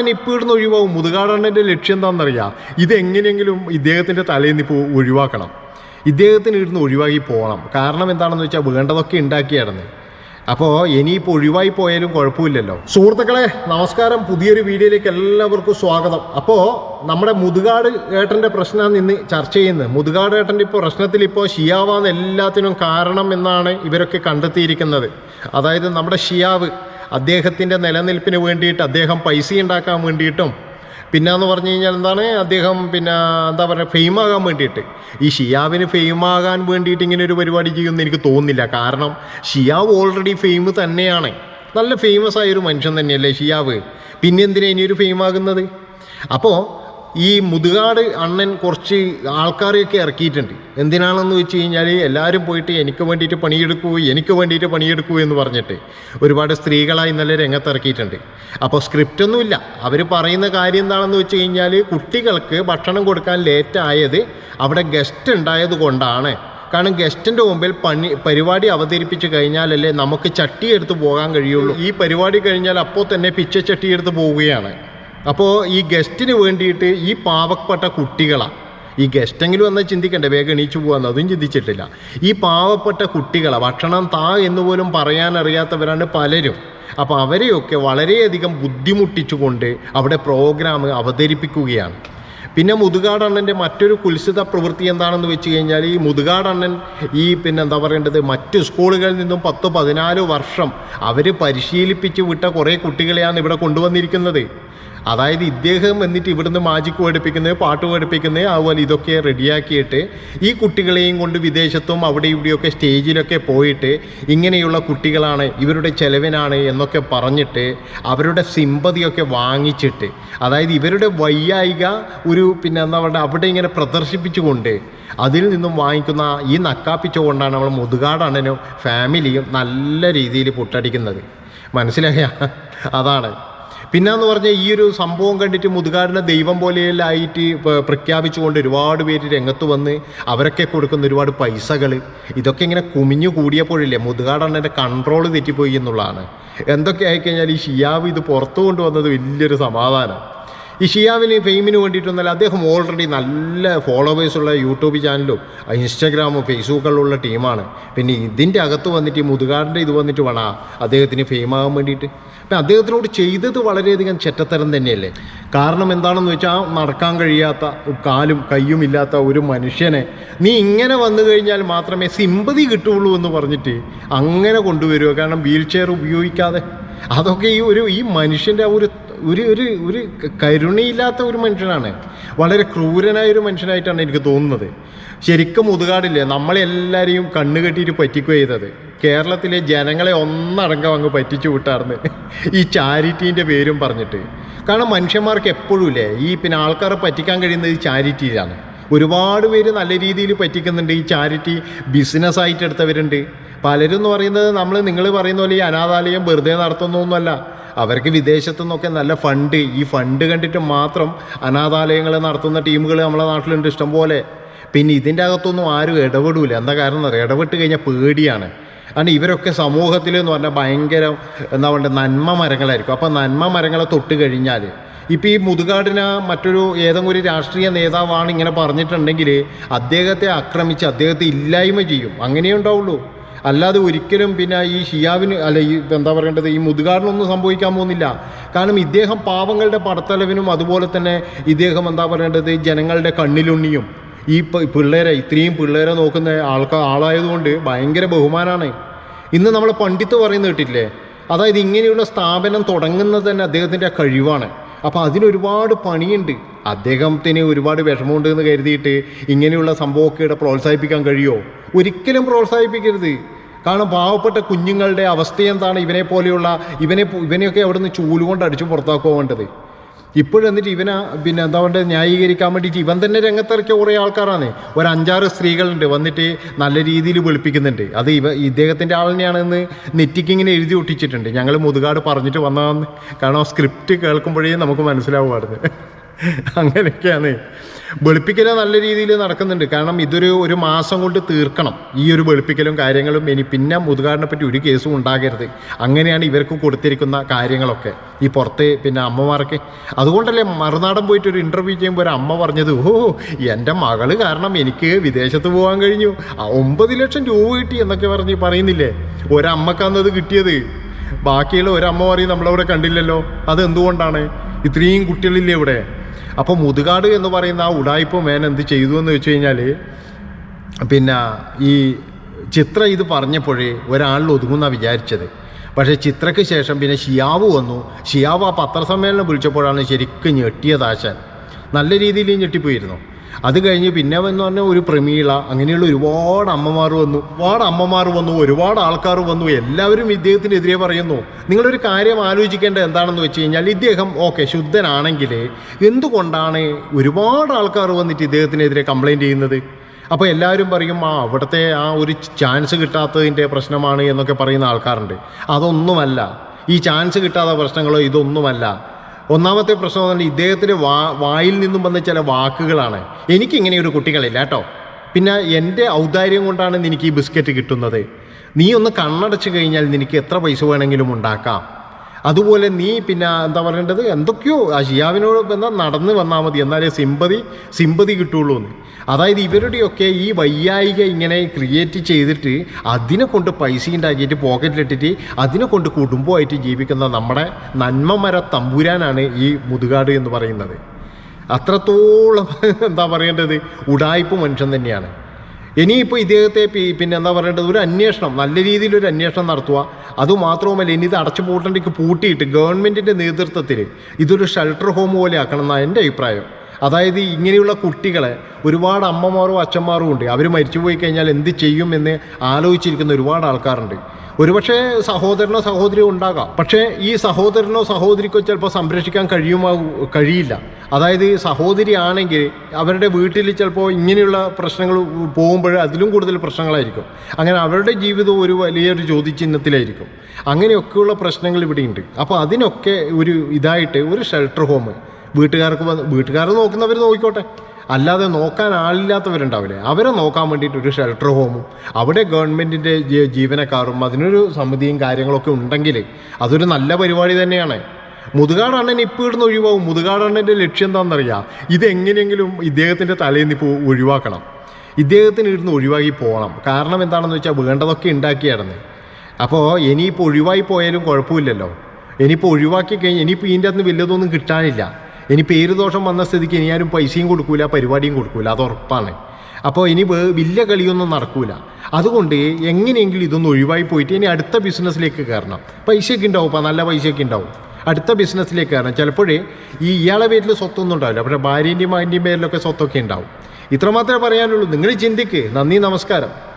മുതുകാടണ്ണൻ ഇപ്പോൾ ഇടുന്ന ഒഴിവാകും മുതുകാടണ്ണന്റെ ലക്ഷ്യം എന്താണെന്നറിയാം? ഇതെങ്ങനെയെങ്കിലും ഇദ്ദേഹത്തിന്റെ തലയിൽ നിന്ന് ഇപ്പോൾ ഒഴിവാക്കണം. ഇദ്ദേഹത്തിന് ഇടുന്ന് ഒഴിവാക്കി പോകണം. കാരണം എന്താണെന്ന് വെച്ചാൽ വേണ്ടതൊക്കെ ഉണ്ടാക്കിയായിരുന്നു. അപ്പോൾ ഇനിയിപ്പോൾ ഒഴിവായി പോയാലും കുഴപ്പമില്ലല്ലോ. സുഹൃത്തുക്കളെ നമസ്കാരം. പുതിയൊരു വീഡിയോയിലേക്ക് എല്ലാവർക്കും സ്വാഗതം. അപ്പോൾ നമ്മുടെ മുതുകാട് ഏട്ടന്റെ പ്രശ്നമാണ് ഇന്ന് ചർച്ച ചെയ്യുന്നത്. മുതുകാട് ഏട്ടന്റെ ഇപ്പോൾ പ്രശ്നത്തിൽ ഇപ്പോൾ ഷിയാവാന്ന് എല്ലാത്തിനും കാരണം എന്നാണ് ഇവരൊക്കെ കണ്ടെത്തിയിരിക്കുന്നത്. അതായത് നമ്മുടെ ഷിയാവ് അദ്ദേഹത്തിന്റെ നിലനിൽപ്പിന് വേണ്ടിയിട്ട് അദ്ദേഹം പൈസ ഉണ്ടാക്കാൻ വേണ്ടിയിട്ടും പിന്നെ എന്ന് പറഞ്ഞു കഴിഞ്ഞാൽ എന്താണ് അദ്ദേഹം പിന്നെ എന്താ പറയുക ഫെയിം ആകാൻ വേണ്ടിയിട്ട്. ഈ ഷിയാവിന് ഫെയിം ആകാൻ വേണ്ടിയിട്ട് ഇങ്ങനെ ഒരു പരിപാടി ചെയ്യുമെന്ന് എനിക്ക് തോന്നുന്നില്ല. കാരണം ഷിയാവ് ഓൾറെഡി ഫെയിം തന്നെയാണ്. നല്ല ഫേമസ് ആയൊരു മനുഷ്യൻ തന്നെയല്ലേ ഷിയാവ്? പിന്നെ എന്തിനാ ഇനിയൊരു ഫെയിം ആകുന്നത്? അപ്പോൾ ഈ മുതുകാട് അണ്ണൻ കുറച്ച് ആൾക്കാരെയൊക്കെ ഇറക്കിയിട്ടുണ്ട്. എന്തിനാണെന്ന് വെച്ച് കഴിഞ്ഞാൽ എല്ലാവരും പോയിട്ട് എനിക്ക് വേണ്ടിയിട്ട് പണിയെടുക്കൂ എനിക്ക് വേണ്ടിയിട്ട് പണിയെടുക്കൂ എന്ന് പറഞ്ഞിട്ട് ഒരുപാട് സ്ത്രീകളായി ഇന്നലെ രംഗത്തിറക്കിയിട്ടുണ്ട് അപ്പോൾ സ്ക്രിപ്റ്റൊന്നുമില്ല അവർ പറയുന്ന കാര്യം എന്താണെന്ന് വെച്ച് കഴിഞ്ഞാൽ കുട്ടികൾക്ക് ഭക്ഷണം കൊടുക്കാൻ ലേറ്റായത് അവിടെ ഗസ്റ്റ് ഉണ്ടായത് കൊണ്ടാണ്. കാരണം ഗസ്റ്റിന്റെ മുമ്പിൽ പണി പരിപാടി അവതരിപ്പിച്ച് കഴിഞ്ഞാലല്ലേ നമുക്ക് ചട്ടി എടുത്ത് പോകാൻ കഴിയുള്ളൂ. ഈ പരിപാടി കഴിഞ്ഞാൽ അപ്പോൾ തന്നെ പിച്ച എടുത്ത് പോവുകയാണ്. അപ്പോൾ ഈ ഗസ്റ്റിന് വേണ്ടിയിട്ട് ഈ പാവപ്പെട്ട കുട്ടികളാണ് ഈ ഗസ്റ്റെങ്കിലും എന്നാൽ ചിന്തിക്കണ്ടേ വേഗം എണീച്ചു പോകാന്ന് അതും ചിന്തിച്ചിട്ടില്ല. ഈ പാവപ്പെട്ട കുട്ടികളെ ഭക്ഷണം താ എന്ന് പോലും പറയാനറിയാത്തവരാണ് പലരും. അപ്പോൾ അവരെയൊക്കെ വളരെയധികം ബുദ്ധിമുട്ടിച്ചുകൊണ്ട് അവിടെ പ്രോഗ്രാം അവതരിപ്പിക്കുകയാണ്. പിന്നെ മുതുകാടണ്ണന്റെ മറ്റൊരു കുൽസിത പ്രവൃത്തി എന്താണെന്ന് വെച്ച് കഴിഞ്ഞാൽ ഈ മുതുകാടണ്ണൻ ഈ പിന്നെ എന്താ പറയേണ്ടത് മറ്റ് സ്കൂളുകളിൽ നിന്നും പത്ത് പതിനാല് വർഷം അവർ പരിശീലിപ്പിച്ച് വിട്ട കുറേ കുട്ടികളെയാണ് ഇവിടെ കൊണ്ടുവന്നിരിക്കുന്നത്. അതായത് ഇദ്ദേഹം എന്നിട്ട് ഇവിടുന്ന് മാജിക്ക് പഠിപ്പിക്കുന്നത് പാട്ട് പഠിപ്പിക്കുന്നത് അതുപോലെ ഇതൊക്കെ റെഡിയാക്കിയിട്ട് ഈ കുട്ടികളെയും കൊണ്ട് വിദേശത്തും അവിടെ ഇവിടെയൊക്കെ സ്റ്റേജിലൊക്കെ പോയിട്ട് ഇങ്ങനെയുള്ള കുട്ടികളാണ് ഇവരുടെ ചെലവിനാണ് എന്നൊക്കെ പറഞ്ഞിട്ട് അവരുടെ സിമ്പതിയൊക്കെ വാങ്ങിച്ചിട്ട് അതായത് ഇവരുടെ വയ്യായിക ഒരു പിന്നെ എന്താ പറയുക അവിടെ ഇങ്ങനെ പ്രദർശിപ്പിച്ചുകൊണ്ട് അതിൽ നിന്നും വാങ്ങിക്കുന്ന ഈ നക്കാപ്പിച്ചുകൊണ്ടാണ് നമ്മൾ മുതുകാടണനും ഫാമിലിയും നല്ല രീതിയിൽ പൊട്ടടിക്കുന്നത്. മനസ്സിലായ? അതാണ്. പിന്നെന്ന് പറഞ്ഞാൽ ഈ ഒരു സംഭവം കണ്ടിട്ട് മുതുകാടിനെ ദൈവം പോലെയെല്ലായിട്ട് പ്രഖ്യാപിച്ചുകൊണ്ട് ഒരുപാട് പേര് രംഗത്ത് വന്ന് അവരൊക്കെ കൊടുക്കുന്ന ഒരുപാട് പൈസകൾ ഇതൊക്കെ ഇങ്ങനെ കുമിഞ്ഞു കൂടിയപ്പോഴില്ലേ മുതുകാടണ്ണന്റെ കൺട്രോൾ തെറ്റിപ്പോയി എന്നുള്ളതാണ്. എന്തൊക്കെ ആയിക്കഴിഞ്ഞാൽ ഈ ഷിയാവ് ഇത് പുറത്തു കൊണ്ടുവന്നത് വലിയൊരു സമാധാനം. ഈ ഷിയാവിന് ഫെയിമിന് വേണ്ടിയിട്ടൊന്നല്ല അദ്ദേഹം ഓൾറെഡി നല്ല ഫോളോവേഴ്സുള്ള യൂട്യൂബ് ചാനലും ഇൻസ്റ്റാഗ്രാമും ഫേസ്ബുക്കിലുള്ള ടീമാണ് പിന്നെ ഇതിന്റെ അകത്ത് വന്നിട്ട് ഈ മുതുകാടിന്റെ ഇത് വന്നിട്ട് വേണം അദ്ദേഹത്തിന് ഫെയിം ആകാൻ വേണ്ടിയിട്ട്. അപ്പം അദ്ദേഹത്തിനോട് ചെയ്തത് വളരെയധികം ചെറ്റത്തരം തന്നെയല്ലേ? കാരണം എന്താണെന്ന് വെച്ചാൽ നടക്കാൻ കഴിയാത്ത കാലും കയ്യും ഇല്ലാത്ത ഒരു മനുഷ്യനെ നീ ഇങ്ങനെ വന്നു കഴിഞ്ഞാൽ മാത്രമേ സിമ്പതി കിട്ടുള്ളൂ എന്ന് പറഞ്ഞിട്ട് അങ്ങനെ കൊണ്ടുവരിക. കാരണം വീൽ ചെയർ ഉപയോഗിക്കാതെ. അതൊക്കെ ഈ ഒരു ഈ മനുഷ്യന്റെ ആ ഒരു ഒരു ഒരു ഒരു കരുണയില്ലാത്ത ഒരു മനുഷ്യനാണ്. വളരെ ക്രൂരനായ ഒരു മനുഷ്യനായിട്ടാണ് എനിക്ക് തോന്നുന്നത്. ശരിക്കും മുതുകാടില്ലേ നമ്മളെല്ലാവരെയും കണ്ണു കെട്ടിയിട്ട് പറ്റിക്കുക ചെയ്തത്. കേരളത്തിലെ ജനങ്ങളെ ഒന്നടങ്കം അങ്ങ് പറ്റിച്ചു വിട്ടാർന്ന് ഈ ചാരിറ്റീന്റെ പേരും പറഞ്ഞിട്ട്. കാരണം മനുഷ്യന്മാർക്ക് എപ്പോഴും ഇല്ലേ ഈ പിന്നെ ആൾക്കാരെ പറ്റിക്കാൻ കഴിയുന്നത് ചാരിറ്റിയിലാണ് ഒരുപാട് പേര് നല്ല രീതിയിൽ പറ്റിക്കുന്നുണ്ട്. ഈ ചാരിറ്റി ബിസിനസ്സായിട്ട് എടുത്തവരുണ്ട്. പലരും എന്ന് പറയുന്നത് നമ്മൾ നിങ്ങൾ പറയുന്ന പോലെ ഈ അനാഥാലയം വെറുതെ നടത്തുന്നൊന്നുമല്ല അവർക്ക് വിദേശത്തു നിന്നൊക്കെ നല്ല ഫണ്ട് ഈ ഫണ്ട് കണ്ടിട്ട് മാത്രം അനാഥാലയങ്ങൾ നടത്തുന്ന ടീമുകൾ നമ്മളെ നാട്ടിലുണ്ട് ഇഷ്ടംപോലെ. പിന്നെ ഇതിന്റെ അകത്തൊന്നും ആരും ഇടപെടൂല. എന്താ കാരണം എന്നറിയാം ഇടപെട്ട് കഴിഞ്ഞാൽ പേടിയാണ്. കാരണം ഇവരൊക്കെ സമൂഹത്തിൽ എന്ന് പറഞ്ഞാൽ ഭയങ്കര എന്താ പറയുക നന്മ മരങ്ങളായിരിക്കും. അപ്പോൾ നന്മ മരങ്ങളെ തൊട്ട് കഴിഞ്ഞാൽ ഇപ്പോൾ ഈ മുതുകാടിന് മറ്റൊരു ഏതെങ്കിലും ഒരു രാഷ്ട്രീയ നേതാവാണ് ഇങ്ങനെ പറഞ്ഞിട്ടുണ്ടെങ്കിൽ അദ്ദേഹത്തെ ആക്രമിച്ച് അദ്ദേഹത്തെ ഇല്ലായ്മ ചെയ്യും. അങ്ങനെയേ ഉണ്ടാവുള്ളൂ. അല്ലാതെ ഒരിക്കലും പിന്നെ ഈ ഷിയാവിന് അല്ല ഈ എന്താ പറയേണ്ടത് ഈ മുതുകാടിനൊന്നും സംഭവിക്കാൻ പോകുന്നില്ല. കാരണം ഇദ്ദേഹം പാവങ്ങളുടെ പടത്തലവിനും അതുപോലെ തന്നെ ഇദ്ദേഹം എന്താ പറയേണ്ടത് ജനങ്ങളുടെ കണ്ണിലുണ്ണിയും. ഈ പിള്ളേരെ ഇത്രയും പിള്ളേരെ നോക്കുന്ന ആൾക്കാർ ആളായതുകൊണ്ട് ഭയങ്കര ബഹുമാനമാണ് ഇന്ന് നമ്മൾ പണ്ഡിത്ത് പറയുന്ന കേട്ടില്ലേ അതായത് ഇങ്ങനെയുള്ള സ്ഥാപനം തുടങ്ങുന്നത് തന്നെ അദ്ദേഹത്തിന്റെ കഴിവാണ്. അപ്പോൾ അതിനൊരുപാട് പണിയുണ്ട്. അദ്ദേഹത്തിന് ഒരുപാട് വിഷമമുണ്ട് എന്ന് കരുതിയിട്ട് ഇങ്ങനെയുള്ള സംഭവമൊക്കെ പ്രോത്സാഹിപ്പിക്കാൻ കഴിയുമോ ഒരിക്കലും പ്രോത്സാഹിപ്പിക്കരുത്. കാരണം പാവപ്പെട്ട കുഞ്ഞുങ്ങളുടെ അവസ്ഥ എന്താണ്? ഇവനെ പോലെയുള്ള ഇവനെ ഇവനെയൊക്കെ അവിടെ നിന്ന് ചൂലുകൊണ്ട് അടിച്ച് പുറത്താക്കുക വേണ്ടത്. ഇപ്പോഴെന്നിട്ട് ഇവന പിന്നെ എന്താ പറയുക ന്യായീകരിക്കാൻ വേണ്ടിയിട്ട് ഇവൻ തന്നെ രംഗത്തിറക്കിയ കുറേ ആൾക്കാരാണ്. ഒരു അഞ്ചാറ് സ്ത്രീകളുണ്ട് വന്നിട്ട് നല്ല രീതിയിൽ വെളുപ്പിക്കുന്നുണ്ട്. അത് ഇവ ഇദ്ദേഹത്തിന്റെ ആളിനെയാണെന്ന് നെറ്റിക്ക് ഇങ്ങനെ എഴുതി ഒട്ടിച്ചിട്ടുണ്ട്. ഞങ്ങൾ മുതുകാട് പറഞ്ഞിട്ട് വന്നതെന്ന്. കാരണം സ്ക്രിപ്റ്റ് കേൾക്കുമ്പോഴേ നമുക്ക് മനസ്സിലാവുമായിരുന്നു അങ്ങനെയൊക്കെയാണ്. വെളുപ്പിക്കൽ നല്ല രീതിയിൽ നടക്കുന്നുണ്ട്. കാരണം ഇതൊരു ഒരു മാസം കൊണ്ട് തീർക്കണം. ഈ ഒരു വെളുപ്പിക്കലും കാര്യങ്ങളും ഇനി പിന്നെ മുതുകാടിനെ പറ്റി ഒരു കേസും ഉണ്ടാകരുത്. അങ്ങനെയാണ് ഇവർക്ക് കൊടുത്തിരിക്കുന്ന കാര്യങ്ങളൊക്കെ. ഈ പുറത്ത് പിന്നെ അമ്മമാർക്ക് അതുകൊണ്ടല്ലേ മറുനാടൻ പോയിട്ട് ഒരു ഇന്റർവ്യൂ ചെയ്യുമ്പോൾ ഒരു അമ്മ പറഞ്ഞത് ഓ എന്റെ മകൾ കാരണം എനിക്ക് വിദേശത്ത് പോകാൻ കഴിഞ്ഞു. ഒമ്പത് ലക്ഷം രൂപ കിട്ടി എന്നൊക്കെ പറഞ്ഞ് പറയുന്നില്ലേ? ഒരമ്മക്കന്നത് കിട്ടിയത്. ബാക്കിയുള്ള ഒരമ്മ പറയും നമ്മളവിടെ കണ്ടില്ലല്ലോ. അത് എന്തുകൊണ്ടാണ് ഇത്രയും കുട്ടികളില്ലേ ഇവിടെ? അപ്പോൾ മുതുകാട് എന്ന് പറയുന്ന ആ ഉടായ്പ മേൻ എന്ത് ചെയ്തു എന്ന് വെച്ച് കഴിഞ്ഞാൽ പിന്നെ ഈ ചിത്ര ഇത് പറഞ്ഞപ്പോഴേ ഒരാളിൽ ഒതുങ്ങുന്ന വിചാരിച്ചത്. പക്ഷേ ചിത്രയ്ക്ക് ശേഷം പിന്നെ ഷിയാവ് വന്നു. ഷിയാവ് ആ പത്രസമ്മേളനം വിളിച്ചപ്പോഴാണ് ശരിക്കും ഞെട്ടിയത് ആശാൻ. നല്ല രീതിയിൽ ഞെട്ടിപ്പോയിരുന്നു. അത് കഴിഞ്ഞ് പിന്നെ എന്ന് പറഞ്ഞാൽ ഒരു പ്രമീള അങ്ങനെയുള്ള ഒരുപാട് അമ്മമാർ വന്നു ഒരുപാട് അമ്മമാർ വന്നു ഒരുപാട് ആൾക്കാർ വന്നു. എല്ലാവരും ഇദ്ദേഹത്തിനെതിരെ പറയുന്നു നിങ്ങളൊരു കാര്യം ആലോചിക്കേണ്ടത് എന്താണെന്ന് വെച്ച് കഴിഞ്ഞാൽ ഇദ്ദേഹം ഓക്കെ ശുദ്ധനാണെങ്കിൽ എന്തുകൊണ്ടാണ് ഒരുപാട് ആൾക്കാർ വന്നിട്ട് ഇദ്ദേഹത്തിനെതിരെ കംപ്ലൈന്റ് ചെയ്യുന്നത്? അപ്പോൾ എല്ലാവരും പറയും ആ അവിടുത്തെ ആ ഒരു ചാൻസ് കിട്ടാത്തതിന്റെ പ്രശ്നമാണ് എന്നൊക്കെ പറയുന്ന ആൾക്കാരുണ്ട്. അതൊന്നുമല്ല. ഈ ചാൻസ് കിട്ടാത്ത പ്രശ്നങ്ങളോ ഇതൊന്നുമല്ല. ഒന്നാമത്തെ പ്രശ്നം എന്ന് പറഞ്ഞാൽ ഇദ്ദേഹത്തിന്റെ വാ വായിൽ നിന്നും വന്ന ചില വാക്കുകളാണ്. എനിക്കിങ്ങനെ ഒരു കുട്ടികളില്ല കേട്ടോ. പിന്നെ എന്റെ ഔദാര്യം കൊണ്ടാണ് എനിക്ക് ഈ ബിസ്ക്കറ്റ് കിട്ടുന്നത്. നീ ഒന്ന് കണ്ണടച്ച് കഴിഞ്ഞാൽ നിനക്ക് എത്ര പൈസ വേണമെങ്കിലും ഉണ്ടാക്കാം. അതുപോലെ നീ പിന്നെ എന്താ പറയേണ്ടത്? എന്തൊക്കെയോ ആ ഷിയാവിനോട് എന്താ നടന്ന് വന്നാൽ മതി. എന്നാലേ സിമ്പതി സിമ്പതി കിട്ടുള്ളൂ എന്ന്. അതായത് ഇവരുടെയൊക്കെ ഈ വയ്യായിക ഇങ്ങനെ ക്രിയേറ്റ് ചെയ്തിട്ട് അതിനെ കൊണ്ട് പൈസ ഉണ്ടാക്കിയിട്ട് പോക്കറ്റിലിട്ടിട്ട് അതിനെ കൊണ്ട് കുടുംബമായിട്ട് ജീവിക്കുന്ന നമ്മുടെ നന്മമര തമ്പുരാനാണ് ഈ മുതുകാട് എന്ന് പറയുന്നത്. അത്രത്തോളം എന്താ പറയേണ്ടത്? ഉടായ്പ മനുഷ്യൻ തന്നെയാണ്. ഇനിയിപ്പോൾ ഇദ്ദേഹത്തെ പിന്നെ എന്താ പറയേണ്ടത്? ഒരു അന്വേഷണം നല്ല രീതിയിൽ ഒരു അന്വേഷണം നടത്തുക. അതുമാത്രവുമല്ല ഇനി ഇത് അടച്ചു പൂട്ടേണ്ടിക്ക് പൂട്ടിയിട്ട് ഗവൺമെന്റിന്റെ നേതൃത്വത്തിൽ ഇതൊരു ഷെൽട്ടർ ഹോം പോലെ ആക്കണം എന്നാണ് എന്റെ അഭിപ്രായം. അതായത് ഇങ്ങനെയുള്ള കുട്ടികളെ ഒരുപാട് അമ്മമാരും അച്ഛന്മാരും ഉണ്ട്. അവർ മരിച്ചു പോയി കഴിഞ്ഞാൽ എന്ത് ചെയ്യും എന്ന് ആലോചിച്ചിരിക്കുന്ന ഒരുപാട് ആൾക്കാരുണ്ട്. ഒരുപക്ഷെ സഹോദരനോ സഹോദരിയോ ഉണ്ടാകാം. പക്ഷേ ഈ സഹോദരനോ സഹോദരിക്കോ ചിലപ്പോൾ സംരക്ഷിക്കാൻ കഴിയുമാ കഴിയില്ല. അതായത് സഹോദരി ആണെങ്കിൽ അവരുടെ വീട്ടിൽ ചിലപ്പോൾ ഇങ്ങനെയുള്ള പ്രശ്നങ്ങൾ പോകുമ്പോൾ അതിലും കൂടുതൽ പ്രശ്നങ്ങളായിരിക്കും. അങ്ങനെ അവരുടെ ജീവിതം ഒരു വലിയൊരു ചോദ്യചിഹ്നത്തിലായിരിക്കും അങ്ങനെയൊക്കെയുള്ള പ്രശ്നങ്ങൾ ഇവിടെയുണ്ട്. അപ്പോൾ അതിനൊക്കെ ഒരു ഇതായിട്ട് ഒരു ഷെൽട്ടർ ഹോം വീട്ടുകാർക്ക് വീട്ടുകാർ നോക്കുന്നവർ നോക്കിക്കോട്ടെ. അല്ലാതെ നോക്കാൻ ആളില്ലാത്തവരുണ്ടാവില്ലേ? അവരെ നോക്കാൻ വേണ്ടിയിട്ട് ഒരു ഷെൽട്ടർ ഹോമും അവിടെ ഗവൺമെന്റിന്റെ ജീവനക്കാരും അതിനൊരു സമിതിയും കാര്യങ്ങളൊക്കെ ഉണ്ടെങ്കിൽ അതൊരു നല്ല പരിപാടി തന്നെയാണ്. മുതുകാടണ്ണൻ ഇപ്പോൾ ഇടുന്ന് ഒഴിവാകും. മുതുകാടണ്ണന്റെ ലക്ഷ്യം എന്താണെന്നറിയാം? ഇതെങ്ങനെയെങ്കിലും ഇദ്ദേഹത്തിന്റെ തലയിൽ നിന്ന് ഇപ്പോൾ ഒഴിവാക്കണം. ഇദ്ദേഹത്തിന് ഇടുന്ന് ഒഴിവാക്കി പോകണം. കാരണം എന്താണെന്ന് വെച്ചാൽ വേണ്ടതൊക്കെ ഉണ്ടാക്കിയായിരുന്നു. അപ്പോൾ ഇനിയിപ്പോൾ ഒഴിവായി പോയാലും കുഴപ്പമില്ലല്ലോ. ഇനിയിപ്പോൾ ഒഴിവാക്കി കഴിഞ്ഞാൽ ഇനിയിപ്പോൾ ഇതിന്റെ അകത്ത് വലുതൊന്നും കിട്ടാനില്ല. ഇനി പേര് ദോഷം വന്ന സ്ഥിതിക്ക് ഇനി ആരും പൈസയും കൊടുക്കൂല പരിപാടിയും കൊടുക്കൂല. അത് ഉറപ്പാണ്. അപ്പോൾ ഇനി വലിയ കളിയൊന്നും നടക്കൂല. അതുകൊണ്ട് എങ്ങനെയെങ്കിലും ഇതൊന്ന് ഒഴിവായി പോയിട്ട് ഇനി അടുത്ത ബിസിനസ്സിലേക്ക് കയറണം. പൈസയൊക്കെ ഉണ്ടാവും നല്ല പൈസയൊക്കെ ഉണ്ടാവും. അടുത്ത ബിസിനസ്സിലേക്ക് കയറണം. ചിലപ്പോഴേ ഈ ഇയാളെ പേരിൽ സ്വത്തൊന്നും ഉണ്ടാവില്ല. പക്ഷേ ഭാര്യന്റെയും മകന്റെയും പേരിലൊക്കെ സ്വത്തൊക്കെ ഉണ്ടാവും. ഇത്രമാത്രമേ പറയാനുള്ളൂ. നിങ്ങൾ ചിന്തിക്ക്. നന്ദി നമസ്കാരം.